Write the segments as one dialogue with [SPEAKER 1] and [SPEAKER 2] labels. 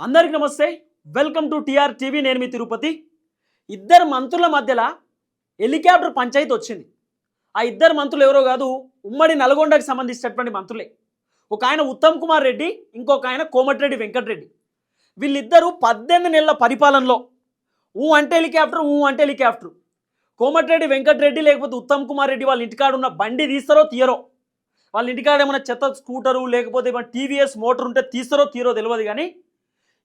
[SPEAKER 1] అందరికి నమస్తే. Welcome to TR TV. నేను మీ తిరుపతి. ఇద్దరు మంత్రుల మధ్యలో హెలికాప్టర్ పంచాయతీ వచ్చింది. ఆ ఇద్దరు మంత్రులు ఎవరో కాదు ఉమ్మడి నల్గొండకు సంబంధించినటువంటి మంత్రులే. ఒక ఆయన ఉత్తమ్ కుమార్ రెడ్డి ఇంకొక ఆయన కోమటిరెడ్డి వెంకటరెడ్డి. వీళ్ళిద్దరూ పద్దెనిమిది నెలల పరిపాలనలో. ఊ అంటే హెలికాప్టర్ ఊ అంటే హెలికాప్టర్. కోమటిరెడ్డి వెంకటరెడ్డి లేకపోతే ఉత్తమ్ కుమార్ రెడ్డి వాళ్ళ ఇంటికాడ ఉన్న బండి తీస్తారో తీయరో? వాళ్ళ ఇంటికాడ ఏమైనా చెత్త స్కూటరు లేకపోతే ఏమైనా టీవీఎస్ మోటార్ ఉంటే తీస్తారో తీరో తెలియదు కానీ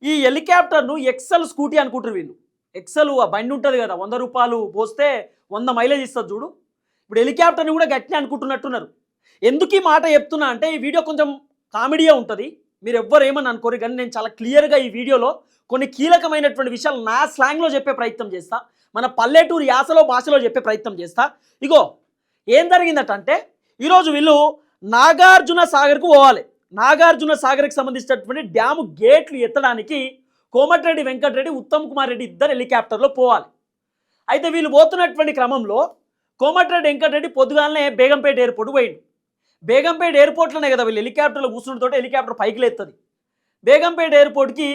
[SPEAKER 1] ఈ హెలికాప్టర్ను ఎక్సెల్ స్కూటీ అనుకుంటారు వీళ్ళు. ఎక్సెల్ ఆ బండి ఉంటుంది కదా వంద రూపాయలు పోస్తే వంద మైలేజ్ ఇస్తుంది చూడు. ఇప్పుడు హెలికాప్టర్ని కూడా గట్టినే అనుకుంటున్నట్టున్నారు. ఎందుకు ఈ మాట చెప్తున్నా అంటే ఈ వీడియో కొంచెం కామెడీగా ఉంటుంది. మీరు ఎవ్వరు ఏమని అనుకోరు కానీ నేను చాలా క్లియర్గా ఈ వీడియోలో కొన్ని కీలకమైనటువంటి విషయాలు నా స్లాంగ్లో చెప్పే ప్రయత్నం చేస్తా. మన పల్లెటూరు యాసలో భాషలో చెప్పే ప్రయత్నం చేస్తా. ఇగో ఏం జరిగిందట అంటే ఈరోజు వీళ్ళు నాగార్జున సాగర్కు పోవాలి. నాగార్జున సాగర్కి సంబంధించినటువంటి డ్యాము గేట్లు ఎత్తడానికి కోమటిరెడ్డి వెంకటరెడ్డి ఉత్తమ్ కుమార్ రెడ్డి ఇద్దరు హెలికాప్టర్లో పోవాలి. అయితే వీళ్ళు పోతున్నటువంటి క్రమంలో కోమటిరెడ్డి వెంకటరెడ్డి పొద్దుగాలనే బేగంపేట ఎయిర్పోర్ట్ పోయిండు. బేగంపేట ఎయిర్పోర్ట్లోనే కదా వీళ్ళు హెలికాప్టర్లో కూర్చున్నతో హెలికాప్టర్ పైకి లేస్తుంది బేగంపేట ఎయిర్పోర్ట్కి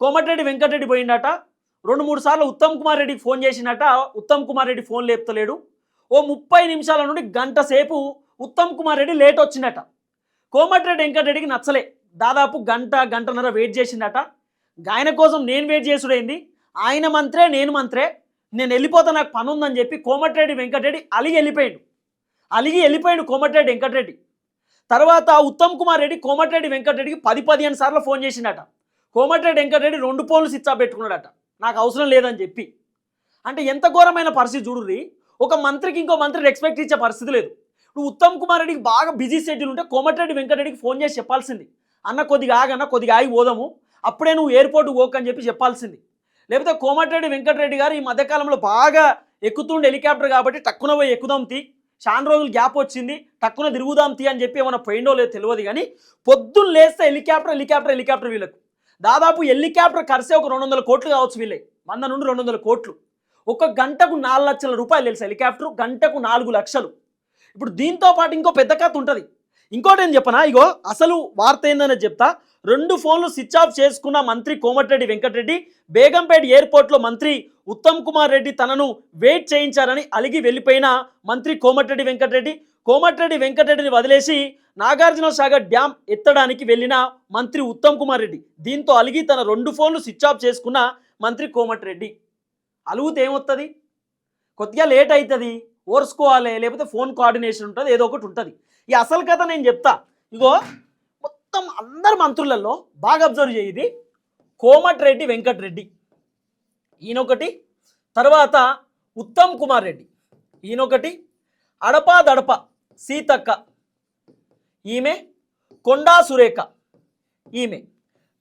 [SPEAKER 1] కోమటిరెడ్డి వెంకటరెడ్డి పోయిండట. రెండు మూడు సార్లు ఉత్తమ్ కుమార్ రెడ్డికి ఫోన్ చేసినట ఉత్తమ్ కుమార్ రెడ్డి ఫోన్ లేపుతలేడు. ఓ ముప్పై నిమిషాల నుండి గంట సేపు ఉత్తమ్ కుమార్ రెడ్డి లేట్ వచ్చినట కోమటిరెడ్డి వెంకటరెడ్డికి నచ్చలే. దాదాపు గంట గంటన్నర వెయిట్ చేసిందట. ఆయన కోసం నేను వెయిట్ చేసుడైంది? ఆయన మంత్రే నేను మంత్రే. నేను వెళ్ళిపోతా నాకు పని ఉందని చెప్పి కోమటిరెడ్డి వెంకటరెడ్డి అలిగి వెళ్ళిపోయాడు. అలిగి వెళ్ళిపోయాడు కోమటిరెడ్డి వెంకటరెడ్డి. తర్వాత ఉత్తమ్ కుమార్ రెడ్డి కోమటిరెడ్డి వెంకటరెడ్డికి పది పదిహేను సార్లు ఫోన్ చేసిండట. కోమటిరెడ్డి వెంకటరెడ్డి రెండు ఫోన్లు సిచ్చా పెట్టుకున్నాడట. నాకు అవసరం లేదని చెప్పి. అంటే ఎంత ఘోరమైన పరిస్థితి చూడుర్రి. ఒక మంత్రికి ఇంకో మంత్రి రెస్పెక్ట్ ఇచ్చే పరిస్థితి లేదు. నువ్వు ఉత్తమ్ కుమార్ రెడ్డికి బాగా బిజీ షెడ్యూల్ ఉంటే కోమటిరెడ్డి వెంకటరెడ్డికి ఫోన్ చేసి చెప్పాల్సింది. అన్న కొద్దిగా ఆగన్న కొద్దిగా ఆగి పోదాము. అప్పుడే నువ్వు ఎయిర్పోర్ట్ పోకని చెప్పి చెప్పాల్సింది. లేకపోతే కోమటిరెడ్డి వెంకటరెడ్డి గారు ఈ మధ్యకాలంలో బాగా ఎక్కుతుండే హెలికాప్టర్ కాబట్టి టక్కున పోయి ఎక్కుదాం తీ. చాలా రోజులు గ్యాప్ వచ్చింది టక్కున తిరుగుదాం తీ అని చెప్పి ఏమైనా పోయిండో లేదో తెలియదు కానీ పొద్దున్న లేస్తే హెలికాప్టర్ హెలికాప్టర్ హెలికాప్టర్ వీళ్ళకు. దాదాపు హెలికాప్టర్ ఖర్చే ఒక రెండు వందల కోట్లు కావచ్చు వీళ్ళే. వంద నుండి రెండు వందల కోట్లు. ఒక గంటకు నాలుగు లక్షల రూపాయలు తెలుసు హెలికాప్టర్ గంటకు నాలుగు లక్షలు. ఇప్పుడు దీంతో పాటు ఇంకో పెద్ద కథ ఉంటుంది. ఇంకోటి ఏం చెప్పనా? ఇగో అసలు వార్త ఏందని చెప్తా. రెండు ఫోన్లు స్విచ్ ఆఫ్ చేసుకున్న మంత్రి కోమటిరెడ్డి వెంకటరెడ్డి బేగంపేట ఎయిర్పోర్ట్లో మంత్రి ఉత్తమ్ కుమార్ రెడ్డి తనను వెయిట్ చేయించారని అలిగి వెళ్ళిపోయిన మంత్రి కోమటిరెడ్డి వెంకటరెడ్డి కోమటిరెడ్డి వెంకటరెడ్డిని వదిలేసి నాగార్జున సాగర్ డ్యామ్ ఎత్తడానికి వెళ్ళిన మంత్రి ఉత్తమ్ కుమార్ రెడ్డి దీంతో అలిగి తన రెండు ఫోన్లు స్విచ్ ఆఫ్ చేసుకున్న మంత్రి కోమటిరెడ్డి. అలుగుతే ఏమొస్తుంది కొద్దిగా లేట్ అవుతుంది ఓర్చుకోవాలి లేకపోతే ఫోన్ కోఆర్డినేషన్ ఉంటుంది ఏదో ఒకటి ఉంటుంది. ఈ అసలు కథ నేను చెప్తా. ఇగో మొత్తం అందరు మంత్రులలో బాగా అబ్జర్వ్ చేయది కోమటిరెడ్డి వెంకటరెడ్డి. ఈయనొకటి తర్వాత ఉత్తమ్ కుమార్ రెడ్డి. ఈయనొకటి అడపా దడప సీతక్క. ఈమె కొండా సురేఖ. ఈమె.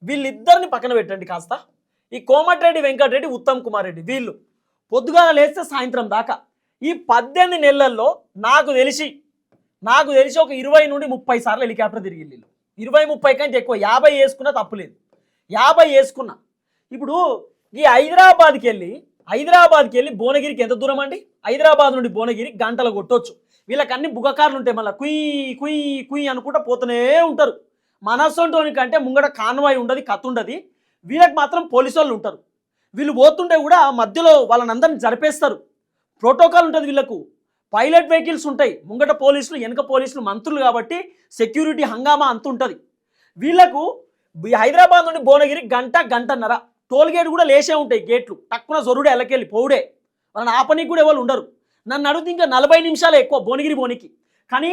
[SPEAKER 1] వీళ్ళిద్దరిని పక్కన పెట్టండి కాస్త. ఈ కోమటిరెడ్డి వెంకటరెడ్డి ఉత్తమ్ కుమార్ రెడ్డి వీళ్ళు. పొద్దుగాల లేస్తే సాయంత్రం దాకా. ఈ పద్దెనిమిది నెలల్లో నాకు తెలిసి నాకు తెలిసి ఒక ఇరవై నుండి ముప్పై సార్లు హెలికాప్టర్ తిరిగి వీళ్ళు ఇరవై ముప్పై కంటే ఎక్కువ యాభై వేసుకున్నా తప్పులేదు యాభై వేసుకున్నా. ఇప్పుడు ఈ హైదరాబాద్కి వెళ్ళి హైదరాబాద్కి వెళ్ళి భువనగిరికి ఎంత దూరం అండి? హైదరాబాద్ నుండి భువనగిరి గంటలు కొట్టొచ్చు. వీళ్ళకి అన్ని బుగకార్లు ఉంటాయి మళ్ళీ కుయ్ కుయ్ కుయ్ అనుకుంటా పోతూనే ఉంటారు. మనస్సంటోని కంటే ముంగట కాన్వాయ్ ఉండదు కత్తుండది ఉండదు. వీళ్ళకి మాత్రం పోలీసు వాళ్ళు ఉంటారు. వీళ్ళు పోతుంటే కూడా మధ్యలో వాళ్ళని అందరిని జరిపేస్తారు. ప్రోటోకాల్ ఉంటుంది వీళ్ళకు. పైలట్ వెహికల్స్ ఉంటాయి. ముంగట పోలీసులు వెనక పోలీసులు మంత్రులు కాబట్టి సెక్యూరిటీ హంగామా అంత ఉంటుంది. వీళ్ళకు హైదరాబాద్ నుండి భువనగిరి గంట గంటన్నర. టోల్ గేట్ కూడా లేసే ఉంటాయి గేట్లు. తక్కువ జొరుడే ఎలకెళ్ళి పోవుడే. వాళ్ళని ఆపనీకి కూడా ఎవరు ఉండరు. నన్ను అడిగితే ఇంకా నలభై నిమిషాలు ఎక్కువ భువనగిరి భువనికి కానీ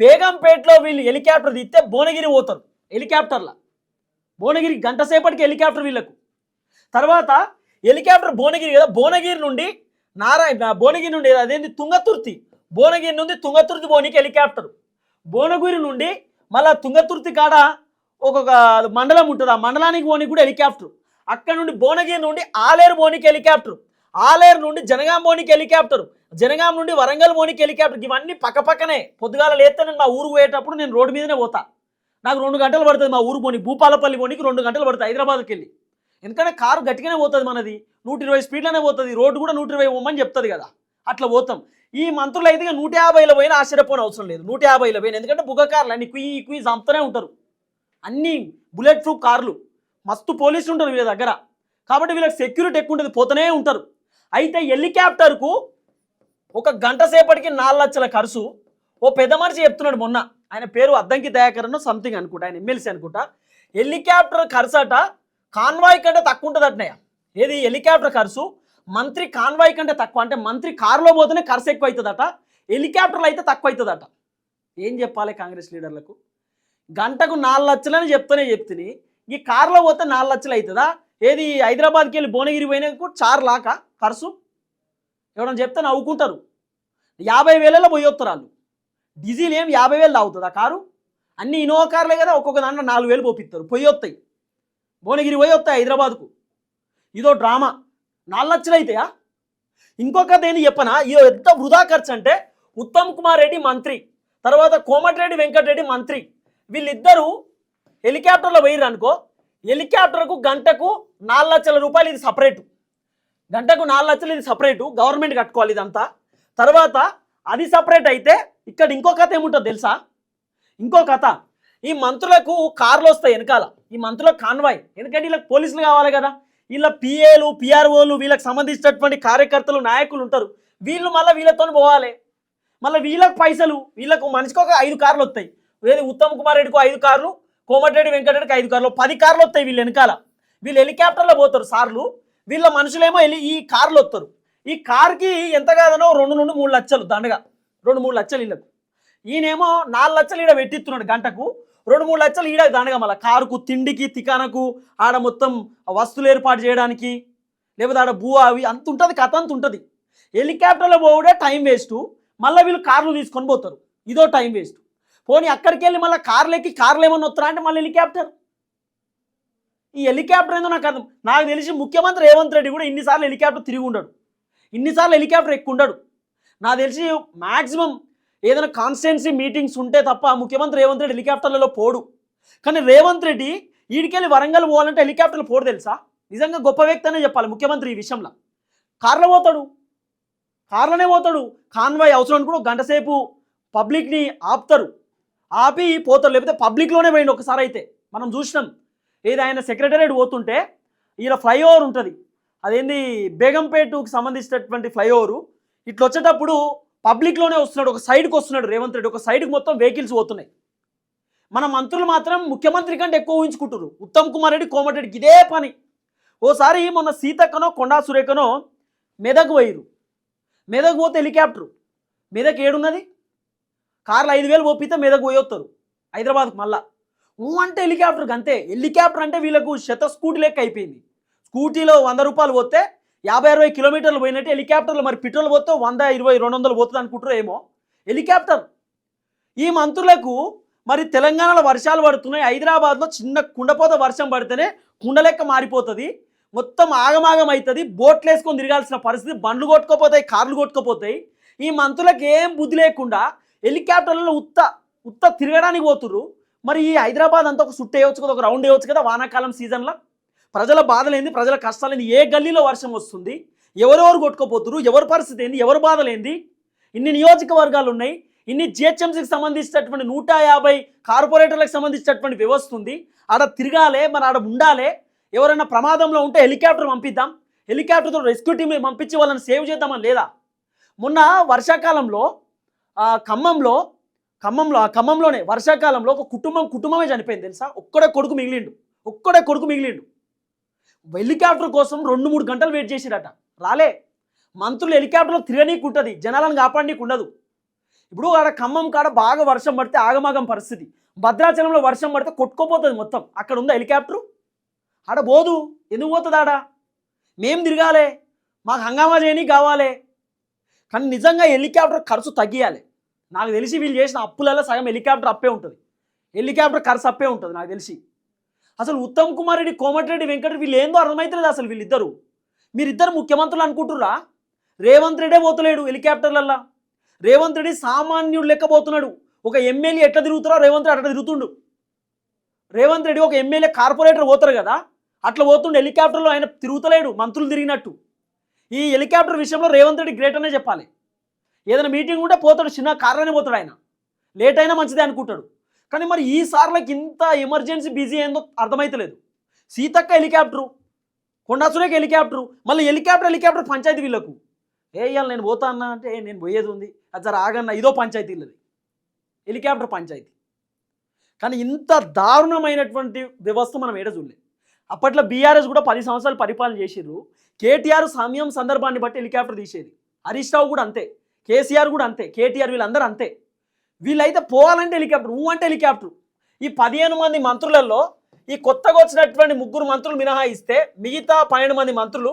[SPEAKER 1] బేగంపేటలో వీళ్ళు హెలికాప్టర్ తీస్తే భువనగిరి పోతారు హెలికాప్టర్ల. భువనగిరి గంట సేపటికి హెలికాప్టర్ వీళ్ళకు. తర్వాత హెలికాప్టర్ భువనగిరి కదా భువనగిరి నుండి నారాయణ భువనగిరి నుండి అదేంటి తుంగతుర్తి. భువనగిరి నుండి తుంగతుర్తి భువనికి హెలికాప్టర్. భువనగిరి నుండి మళ్ళా తుంగతుర్తి కాడ ఒక మండలం ఉంటుంది. ఆ మండలానికి పోనీకి కూడా హెలికాప్టర్. అక్కడ నుండి భువనగిరి నుండి ఆలేరు బోనికి హెలికాప్టర్. ఆలేరు నుండి జనగాం బోనికి హెలికాప్టర్. జనగాం నుండి వరంగల్ బోనికి హెలికాప్టర్. ఇవన్నీ పక్క పక్కనే. పొద్దుగాల లేస్తే నేను మా ఊరు పోయేటప్పుడు నేను రోడ్డు మీదనే పోతా. నాకు రెండు గంటలు పడుతుంది మా ఊరు పోనీ. భూపాలపల్లి పోనీకి రెండు గంటలు పడుతుంది హైదరాబాద్కి వెళ్ళి ఎందుకంటే కారు గట్టిగానే పోతుంది మనది. నూట ఇరవై స్పీడ్లోనే పోతుంది. రోడ్డు కూడా నూట ఇరవై పోమని చెప్తుంది కదా. అట్లా పోతాం. ఈ మంత్రులు అయితే నూట యాభైలో పోయినా ఆశ్చర్యపోయిన అవసరం లేదు. నూట యాభైలో పోయిన. ఎందుకంటే బుగ్గ కార్లు అన్ని క్వీ క్వీ చంపుతూనే ఉంటారు. అన్నీ బుల్లెట్ ప్రూఫ్ కార్లు. మస్తు పోలీసులు ఉంటారు వీళ్ళ దగ్గర. కాబట్టి వీళ్ళకి సెక్యూరిటీ ఎక్కువ ఉంటుంది పోతూనే ఉంటారు. అయితే హెలికాప్టర్కు ఒక గంట సేపటికి నాలుగు లక్షల ఖర్చు. ఓ పెద్ద మనిషి చెప్తున్నాడు మొన్న. ఆయన పేరు అద్దంకి దయాకరన్ సంథింగ్ అనుకుంటా. ఆయన ఎమ్మెల్సీ అనుకుంటా. హెలికాప్టర్ ఖర్చు అట కాన్వాయ్ కంటే తక్కువ ఉంటుంది అట్నయ్య ఏది? హెలికాప్టర్ ఖర్చు మంత్రి కాన్వాయ్ కంటే తక్కువ. అంటే మంత్రి కారులో పోతేనే ఖర్చు ఎక్కువ అవుతుందట హెలికాప్టర్లో అయితే తక్కువ అవుతుందట ఏం చెప్పాలి కాంగ్రెస్ లీడర్లకు? గంటకు నాలుగు లక్షలని చెప్తూనే చెప్తుని. ఈ కారులో పోతే నాలుగు లక్షలు అవుతుందా ఏది? హైదరాబాద్కి వెళ్ళి భువనగిరి పోయినాకు చార్ లాక ఖర్చు ఎవరైనా చెప్తే నవ్వుకుంటారు. యాభై వేలలో పోయి వస్తారు వాళ్ళు డీజిల్ ఏం యాభై వేలు తాగుతుంది ఆ కారు? అన్ని ఇనోవా కార్లే కదా ఒక్కొక్క దాంట్లో నాలుగు వేలు పోపిస్తారు పోయి వస్తాయి భువనగిరి పోయి వస్తాయి హైదరాబాద్కు. ఇదో డ్రామా. నాలుగు లక్షలు అవుతాయా ఇంకొక దేని చెప్పనా? ఇదో ఎంత వృధా ఖర్చు అంటే ఉత్తమ్ కుమార్ రెడ్డి మంత్రి తర్వాత కోమటిరెడ్డి వెంకటరెడ్డి మంత్రి. వీళ్ళిద్దరూ హెలికాప్టర్లో పోయిర్రు అనుకో హెలికాప్టర్కు గంటకు నాలుగు లక్షల రూపాయలు ఇది సపరేటు. గంటకు నాలుగు లక్షలు ఇది సపరేటు గవర్నమెంట్ కట్టుకోవాలి ఇదంతా. తర్వాత అది సపరేట్ అయితే ఇక్కడ ఇంకో కథ ఏముంటుందో తెలుసా? ఇంకో కథ. ఈ మంత్రులకు కార్లు వస్తాయి వెనకాల. ఈ మంత్రులకు కాన్వాయ్. ఎందుకంటే వీళ్ళకి పోలీసులు కావాలి కదా. వీళ్ళ పిఏలు పిఆర్ఓలు వీళ్ళకి సంబంధించినటువంటి కార్యకర్తలు నాయకులు ఉంటారు. వీళ్ళు మళ్ళీ వీళ్ళతో పోవాలి. మళ్ళీ వీళ్ళకి పైసలు వీళ్ళకు మనిషికి ఒక ఐదు కార్లు వస్తాయి. ఏది ఉత్తమ్ కుమార్ రెడ్డికి ఐదు కార్లు కోమటిరెడ్డి వెంకటరెడ్డికి ఐదు కార్లు పది కార్లు వస్తాయి వీళ్ళు వెనకాల. వీళ్ళు హెలికాప్టర్లో పోతారు సార్లు. వీళ్ళ మనుషులేమో వెళ్ళి ఈ కార్లు వస్తారు. ఈ కార్కి ఎంత కాదనో రెండు నుండి మూడు లక్షలు దండగా. రెండు మూడు లక్షలు వీళ్ళకు. ఈయనేమో నాలుగు లక్షలు ఈడ పెట్టిస్తున్నాడు గంటకు. రెండు మూడు లక్షలు ఈడ దానిగా మళ్ళీ. కారుకు తిండికి తికానకు ఆడ మొత్తం వస్తువులు ఏర్పాటు చేయడానికి లేకపోతే ఆడ భూ అవి అంత ఉంటుంది కథ అంత ఉంటుంది. హెలికాప్టర్లో పోవడే టైం వేస్ట్ మళ్ళీ వీళ్ళు కార్లు తీసుకొని పోతారు. ఇదో టైం వేస్ట్. పోనీ అక్కడికి వెళ్ళి మళ్ళీ కార్లు ఎక్కి కార్లు ఏమన్నా వస్తారా అంటే మళ్ళీ హెలికాప్టర్? ఈ హెలికాప్టర్ ఏందో నాకు అర్థం నాకు తెలిసి ముఖ్యమంత్రి రేవంత్ రెడ్డి కూడా ఇన్నిసార్లు హెలికాప్టర్ తిరిగి ఉండడు. ఇన్నిసార్లు హెలికాప్టర్ ఎక్కువ ఉండడు నాకు తెలిసి మ్యాక్సిమం ఏదైనా కాన్స్టిట్యున్సీ మీటింగ్స్ ఉంటే తప్ప ముఖ్యమంత్రి రేవంత్ రెడ్డి హెలికాప్టర్లలో పోడు. కానీ రేవంత్ రెడ్డి ఈడికెళ్ళి వరంగల్ పోవాలంటే హెలికాప్టర్లు పోడు తెలుసా? నిజంగా గొప్ప వ్యక్తి అనే చెప్పాలి ముఖ్యమంత్రి ఈ విషయంలో. కార్లో పోతాడు. కార్లోనే పోతాడు. కాన్వాయ్ అవసరం కూడా గంటసేపు గంట సేపు పబ్లిక్ని ఆపుతారు. ఆపి పోతారు. లేకపోతే పబ్లిక్లోనే పోయింది ఒకసారి అయితే. మనం చూసినాం. ఏది ఆయన సెక్రటరేట్ పోతుంటే ఈయన ఫ్లైఓవర్ ఉంటుంది. అదేంది బేగంపేటకు సంబంధించినటువంటి ఫ్లైఓవరు. ఇట్లా వచ్చేటప్పుడు పబ్లిక్లోనే వస్తున్నాడు ఒక సైడ్కి వస్తున్నాడు రేవంత్ రెడ్డి. ఒక సైడ్కి మొత్తం వెహికల్స్ పోతున్నాయి. మన మంత్రులు మాత్రం ముఖ్యమంత్రి కంటే ఎక్కువ ఊహించుకుంటారు ఉత్తమ్ కుమార్ రెడ్డి కోమటిరెడ్డికి ఇదే పని. ఓసారి మొన్న సీతక్కనో కొండా సురేఖనో మెదక్ పోయిరు మెదక్ పోతే హెలికాప్టరు మెదక్ ఏడున్నది? కార్లు ఐదు వేలు పోపితే మెదక్ పోయొస్తారు హైదరాబాద్కు మళ్ళా. ఊ అంటే హెలికాప్టర్కి అంతే. హెలికాప్టర్ అంటే వీళ్ళకు శత స్కూటీ లెక్క అయిపోయింది. స్కూటీలో వంద రూపాయలు పోతే యాభై అరవై కిలోమీటర్లు పోయినట్టు హెలికాప్టర్లు మరి పెట్రోల్ పోతే వంద ఇరవై రెండు వందలు పోతుంది అనుకుంటారు ఏమో. హెలికాప్టర్. ఈ మంత్రులకు మరి తెలంగాణలో వర్షాలు పడుతున్నాయి. హైదరాబాద్లో చిన్న కుండపోత వర్షం పడితేనే కుండలెక్క మారిపోతుంది. మొత్తం ఆగమాగం అవుతుంది బోట్లు వేసుకొని తిరగాల్సిన పరిస్థితి. బండ్లు కొట్టుకోపోతాయి కార్లు కొట్టుకోపోతాయి. ఈ మంత్రులకు ఏం బుద్ధి లేకుండా హెలికాప్టర్లలో ఉత్త ఉత్త తిరగడానికి పోతుర్రు. మరి ఈ హైదరాబాద్ అంతా ఒక సుట్టు వేయవచ్చు కదా ఒక రౌండ్ వేయవచ్చు కదా వానాకాలం సీజన్లో? ప్రజల బాధలేంది ప్రజల కష్టాలేంది ఏ గల్లీలో వర్షం వస్తుంది ఎవరెవరు కొట్టుకోపోతురు ఎవరి పరిస్థితి ఏంది ఎవరి బాధలేంది? ఇన్ని నియోజకవర్గాలు ఉన్నాయి ఇన్ని జిహెచ్ఎంసీకి సంబంధించినటువంటి నూట యాభై కార్పొరేటర్లకు సంబంధించినటువంటి వ్యవస్థ ఉంది ఆడ తిరగాలే మరి ఆడ ఉండాలే ఎవరైనా ప్రమాదంలో ఉంటే హెలికాప్టర్ పంపిద్దాం హెలికాప్టర్తో రెస్క్యూ టీమ్ పంపించి వాళ్ళని సేవ్ చేద్దామని లేదా? మొన్న వర్షాకాలంలో ఖమ్మంలో ఖమ్మంలో ఆ ఖమ్మంలోనే వర్షాకాలంలో ఒక కుటుంబం కుటుంబమే చనిపోయింది తెలుసా? ఒక్కడే కొడుకు మిగిలిండు ఒక్కడే కొడుకు మిగిలిండు. హెలికాప్టర్ కోసం రెండు మూడు గంటలు వెయిట్ చేసిరట. రాలే. మంత్రులు హెలికాప్టర్లో తిరగనీకి ఉంటుంది జనాలను కాపాడనీకి ఉండదు ఇప్పుడు ఆడ ఖమ్మం కాడ బాగా వర్షం పడితే ఆగమాగం పరిస్థితి. భద్రాచలంలో వర్షం పడితే కొట్టుకోపోతుంది మొత్తం. అక్కడ ఉందా హెలికాప్టర్? ఆడ పోదు ఎందుకు పోతుంది ఆడ? మేం తిరగాలి. మాకు హంగామా చేయని కావాలి. కానీ నిజంగా హెలికాప్టర్ ఖర్చు తగ్గియాలి. నాకు తెలిసి వీళ్ళు చేసిన అప్పులలో సగం హెలికాప్టర్ అప్పే ఉంటుంది. హెలికాప్టర్ ఖర్చు అప్పే ఉంటుంది నాకు తెలిసి. అసలు ఉత్తమ్ కుమార్ రెడ్డి కోమటిరెడ్డి వెంకటరెడ్డి వీళ్ళు ఏందో అర్థమవుతలేదు అసలు వీళ్ళిద్దరు. మీరిద్దరు ముఖ్యమంత్రులు అనుకుంటుర్రా? రేవంత్ రెడ్డే పోతలేడు హెలికాప్టర్లల్లా. రేవంత్ రెడ్డి సామాన్యుడు లెక్క పోతున్నాడు. ఒక ఎమ్మెల్యే ఎట్లా తిరుగుతారో రేవంత్ రెడ్డి అట్లా తిరుగుతుండు. రేవంత్ రెడ్డి ఒక ఎమ్మెల్యే కార్పొరేటర్ పోతారు కదా? అట్లా పోతుండు హెలికాప్టర్లో ఆయన తిరుగుతలేడు మంత్రులు తిరిగినట్టు. ఈ హెలికాప్టర్ విషయంలో రేవంత్ రెడ్డి గ్రేట్ అనే చెప్పాలి. ఏదైనా మీటింగ్ ఉంటే పోతాడు చిన్న కార్లోనే పోతాడు ఆయన. లేట్ అయినా మంచిదే అనుకుంటాడు. కానీ మరి ఈ సార్లకి ఇంత ఎమర్జెన్సీ బిజీ అయిందో అర్థమైతలేదు. సీతక్క హెలికాప్టరు కొండాసురేకి హెలికాప్టరు మళ్ళీ హెలికాప్టర్ హెలికాప్టర్ పంచాయతీ వీళ్ళకు. ఏ ఇవాళ నేను పోతా అన్నా అంటే నేను పోయేది ఉంది. అది జర ఆగన్న ఇదో పంచాయతీ వీళ్ళది హెలికాప్టర్ పంచాయతీ. కానీ ఇంత దారుణమైనటువంటి వ్యవస్థ మనం ఏడ చూడలేదు అప్పట్లో బీఆర్ఎస్ కూడా పది సంవత్సరాలు పరిపాలన చేసిర్రు. కేటీఆర్ సమయం సందర్భాన్ని బట్టి హెలికాప్టర్ తీసేది. హరీష్ రావు కూడా అంతే. కేసీఆర్ కూడా అంతే. కేటీఆర్ వీళ్ళందరూ అంతే. వీళ్ళైతే పోవాలంటే హెలికాప్టర్ ఊ అంటే హెలికాప్టర్. ఈ పదిహేను మంది మంత్రులలో ఈ కొత్తగా వచ్చినటువంటి ముగ్గురు మంత్రులు మినహాయిస్తే మిగతా పన్నెండు మంది మంత్రులు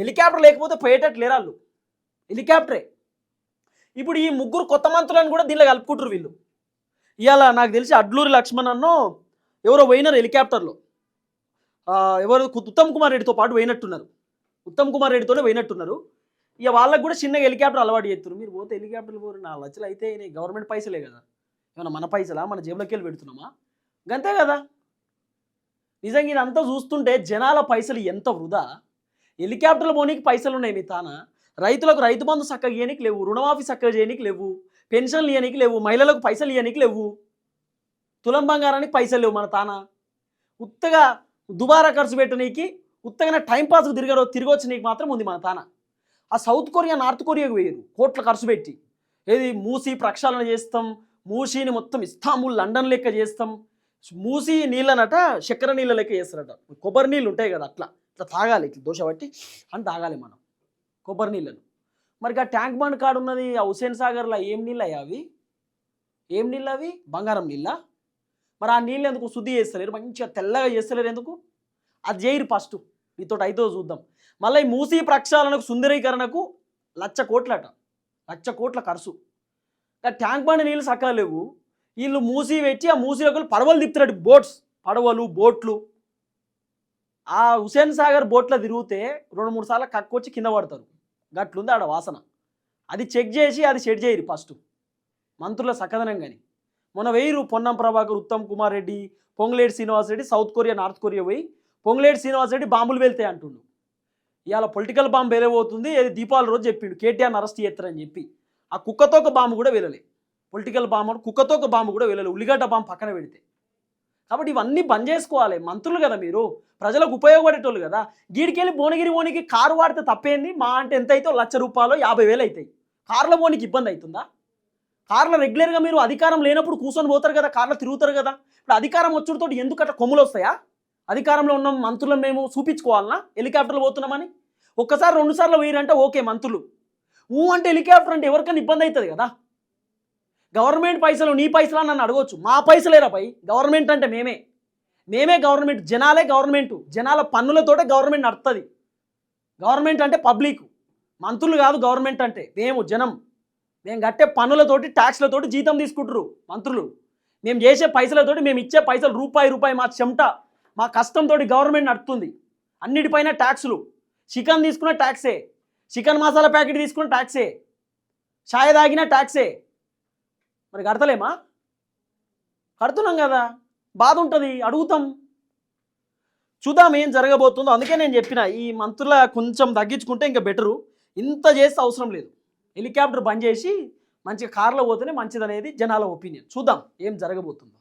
[SPEAKER 1] హెలికాప్టర్ లేకపోతే పోయేటట్టు లేరు వాళ్ళు. హెలికాప్టరే. ఇప్పుడు ఈ ముగ్గురు కొత్త మంత్రులను కూడా దీనిలో కలుపుకుంటారు వీళ్ళు. ఇవాళ నాకు తెలిసి అడ్లూరి లక్ష్మణ్ అన్నో ఎవరో పోయినారు హెలికాప్టర్లో. ఎవరు ఉత్తమ్ కుమార్ రెడ్డితో పాటు పోయినట్టున్నారు. ఉత్తమ్ కుమార్ రెడ్డితోనే పోయినట్టున్నారు. ఇక వాళ్ళకి కూడా చిన్నగా హెలికాప్టర్ అలవాటు చేస్తారు మీరు పోతే హెలికాప్టర్లు పోరు. నాలుగు లక్షలు అయితే గవర్నమెంట్ పైసలే కదా. ఏమన్నా మన పైసలా? మన జేబులోకి వెళ్ళి పెడుతున్నామా? గంతే కదా. నిజంగా ఇదంతా చూస్తుంటే జనాల పైసలు ఎంత వృధా. హెలికాప్టర్లు పోనీకి పైసలు ఉన్నాయి మీ తాన? రైతులకు రైతు బంధు చక్కగా ఇవ్వనికి లేవు. రుణమాఫీ చక్కగా చేయనికి లేవు. పెన్షన్లు ఇవ్వనికి లేవు. మహిళలకు పైసలు ఇవ్వనికి లేవు. తులం బంగారానికి పైసలు లేవు మన తాన? ఉత్తగా దుబారా ఖర్చు పెట్టనీకి ఉత్తగా టైంపాస్కి తిరగ తిరగొచ్చు నీకు మాత్రం ఉంది మన తాన? ఆ సౌత్ కొరియా నార్త్ కొరియాకు వేయరు కోట్లు ఖర్చు పెట్టి. ఏది? మూసీ ప్రక్షాళన చేస్తాం. మూసీని మొత్తం ఇస్తాంబుల్ లండన్ లెక్క చేస్తాం. మూసి నీళ్ళనట చక్కెర నీళ్ళ లెక్క చేస్తారట. కొబ్బరి నీళ్ళు ఉంటాయి కదా అట్లా. ఇట్లా తాగాలి ఇట్లా దోశ పట్టి అని తాగాలి మనం. కొబ్బరి నీళ్ళను. మరి ఆ ట్యాంక్ బండ్ కాడ ఉన్నది ఆ హుసేన్ సాగర్లో ఏం నీళ్ళు అవి? ఏం నీళ్ళు అవి? బంగారం నీళ్ళ? మరి ఆ నీళ్ళు ఎందుకు శుద్ధి చేస్తలేరు? మంచిగా తెల్లగా చేస్తలేరు ఎందుకు? అది చేయరు ఫస్ట్. మీతో అయితే చూద్దాం. మళ్ళీ ఈ మూసీ ప్రక్షాళనకు సుందరీకరణకు లక్ష కోట్లట. లక్ష కోట్ల ఖర్చు. ట్యాంక్ బండ్ నీళ్ళు సక్కగా లేవు. వీళ్ళు మూసి పెట్టి ఆ మూసీలోకి పడవలు తిప్పుతున్నాడు బోట్స్ పడవలు బోట్లు. ఆ హుసేన్ సాగర్ బోట్లో తిరిగితే రెండు మూడు సార్లు కక్కొచ్చి కింద పడతారు. గట్లుంది ఆడ వాసన. అది చెక్ చేసి అది సెట్ చేయరు ఫస్ట్. మంత్రుల సకదనం కానీ మొన్న వేయరు Ponnam Prabhakar Uttam Kumar Reddy Ponguleti Srinivasareddy South Korea North Korea పోయి పొంగులేటి శ్రీనివాసరెడ్డి బాంబులు వెళ్తాయి అంటుండు. ఇవాళ పొలిటికల్ బాంబు వేరేపోతుంది అది దీపావళి రోజు చెప్పిండు. కేటీఆర్ని అరెస్ట్ చేస్తారని చెప్పి. ఆ కుక్కతో ఒక బాంబు కూడా వెళ్ళలే పొలిటికల్ బాంబు కుక్కతో ఒక బాంబు కూడా వెళ్ళలే ఉల్లిగడ్డ బాంబు పక్కన పెడితే. కాబట్టి ఇవన్నీ బంద్ చేసుకోవాలి. మంత్రులు కదా మీరు? ప్రజలకు ఉపయోగపడేటోళ్ళు కదా? గీడికెళ్ళి భువనగిరి పోనీకి కారు వాడితే తప్పేంది? మా అంటే ఎంత అయితే లక్ష రూపాయలు యాభై వేలు అవుతాయి కార్లో పోనీకి ఇబ్బంది అవుతుందా కార్లో రెగ్యులర్గా మీరు అధికారం లేనప్పుడు కూర్చొని పోతారు కదా? కార్లో తిరుగుతారు కదా? ఇప్పుడు అధికారం వచ్చుడితో ఎందుకు అట్లా కొమ్ములు వస్తాయా? అధికారంలో ఉన్న మంత్రులను మేము చూపించుకోవాలనా? హెలికాప్టర్లు పోతున్నామని? ఒక్కసారి రెండు సార్లు వేయరంటే ఓకే మంత్రులు. ఊ అంటే హెలికాప్టర్ అంటే ఎవరికైనా ఇబ్బంది అవుతుంది కదా? గవర్నమెంట్ పైసలు నీ పైసలు అని నన్ను అడగవచ్చు మా పైసలేరా పై? గవర్నమెంట్ అంటే మేమే. మేమే గవర్నమెంట్ జనాలే గవర్నమెంట్. జనాల పన్నులతోటే గవర్నమెంట్ నడుస్తుంది గవర్నమెంట్ అంటే పబ్లిక్. మంత్రులు కాదు గవర్నమెంట్ అంటే. మేము జనం. మేము కట్టే పన్నులతోటి ట్యాక్స్లతోటి జీతం తీసుకుంటారు మంత్రులు. మేము చేసే పైసలతోటి మేము ఇచ్చే పైసలు రూపాయి రూపాయి మా చెమట మా కష్టంతో గవర్నమెంట్ నడుస్తుంది అన్నిటిపైన ట్యాక్సులు. చికెన్ తీసుకున్న ట్యాక్సే. చికెన్ మసాలా ప్యాకెట్ తీసుకున్న ట్యాక్సే. ఛాయ్ తాగిన ట్యాక్సే. మరి కడతలేమా? కడుతున్నాం కదా. బాధ ఉంటుంది. అడుగుతాం. చూద్దాం ఏం జరగబోతుందో. అందుకే నేను చెప్పిన ఈ మంత్రుల కొంచెం తగ్గించుకుంటే ఇంకా బెటరు. ఇంత చేస్తే అవసరం లేదు. హెలికాప్టర్ బంద్ చేసి మంచిగా కార్లో పోతేనే మంచిదనేది జనాల ఒపీనియన్. చూద్దాం ఏం జరగబోతుందో.